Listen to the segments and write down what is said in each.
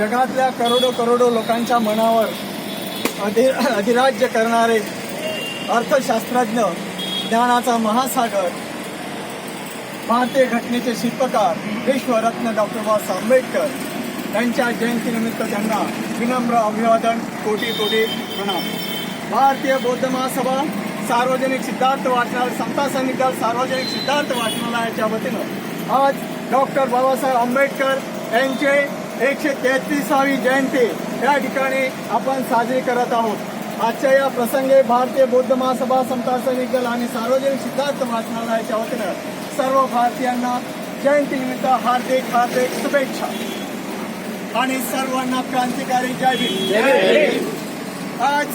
जगातल्या करोडो करोडो लोकांच्या मनावर अधि अधिराज्य करणारे अर्थशास्त्रज्ञ ज्ञानाचा महासागर भारतीय घटनेचे शिल्पकार विश्वरत्न डॉक्टर बाबासाहेब आंबेडकर यांच्या जयंतीनिमित्त त्यांना विनम्र अभिवादन कोटी कोटी प्रणाम. भारतीय बौद्ध महासभा सार्वजनिक सिद्धार्थ वाचनालय समता सैनिकाल सार्वजनिक सिद्धार्थ वाचनालयाच्या वतीनं आज डॉक्टर बाबासाहेब आंबेडकर यांचे एकशे तेहतीसावी जयंती. या ठिकाणी आपण साजरी करत आहोत. आजच्या या प्रसंगी भारतीय बौद्ध महासभा समता सैनिक दल आणि सार्वजनिक सिद्धार्थ वाचनालयाच्या वतीनं सर्व भारतीयांना जयंतीनिमित्त हार्दिक हार्दिक शुभेच्छा. आणि सर्वांना क्रांतिकारी जय भीम. आज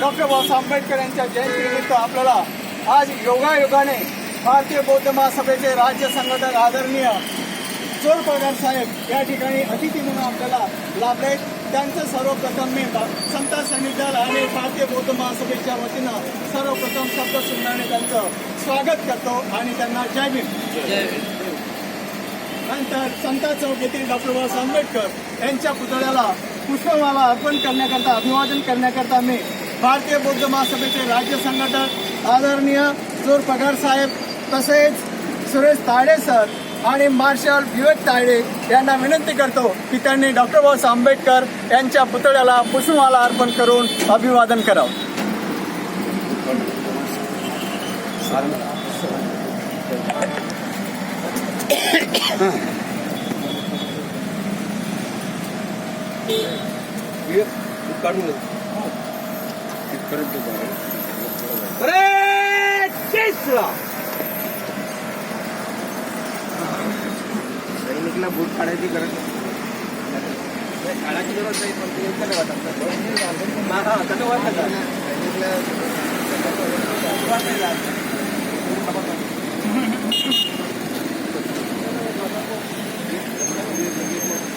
डॉक्टर बाबासाहेब आंबेडकर यांच्या जयंतीनिमित्त आपल्याला आज योगायोगाने भारतीय बौद्ध महासभेचे राज्य संघटक आदरणीय चोर पगार साहेब या ठिकाणी अतिथी म्हणून आपल्याला लाभले त्यांचं सर्वप्रथम मी सैनिक दल आणि भारतीय बौद्ध महासभेच्या वतीनं सर्वप्रथम शब्द सुंदराने त्यांचं स्वागत करतो आणि त्यांना जय भीम. नंतर समता चौक येथील डॉक्टर बाबासाहेब आंबेडकर यांच्या पुतळ्याला पुष्पमाला अर्पण करण्याकरता अभिवादन करण्याकरता मी भारतीय बौद्ध महासभेचे राज्य संघटक आदरणीय चोर पगार साहेब तसेच सुरेश तायडे सर आणि मार्शल विवेक तायडे यांना विनंती करतो की त्यांनी डॉक्टर बाबासाहेब आंबेडकर यांच्या पुतळ्याला पुष्पमाला अर्पण करून अभिवादन करावं. काढून सैनिकला बूट काढायची गरज काळाची गरज नाही पण ते कसं वाटतं. हा कसं वाटतं?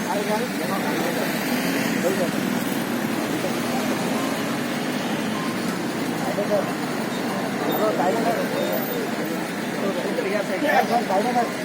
सावधान विश्वरत्न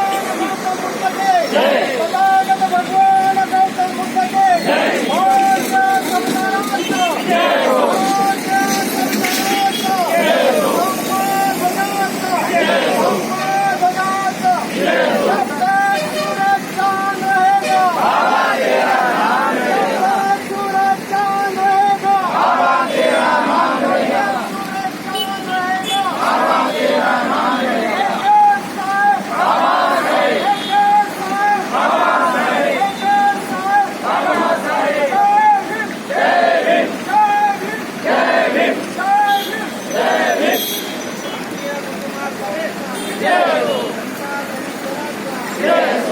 Yes.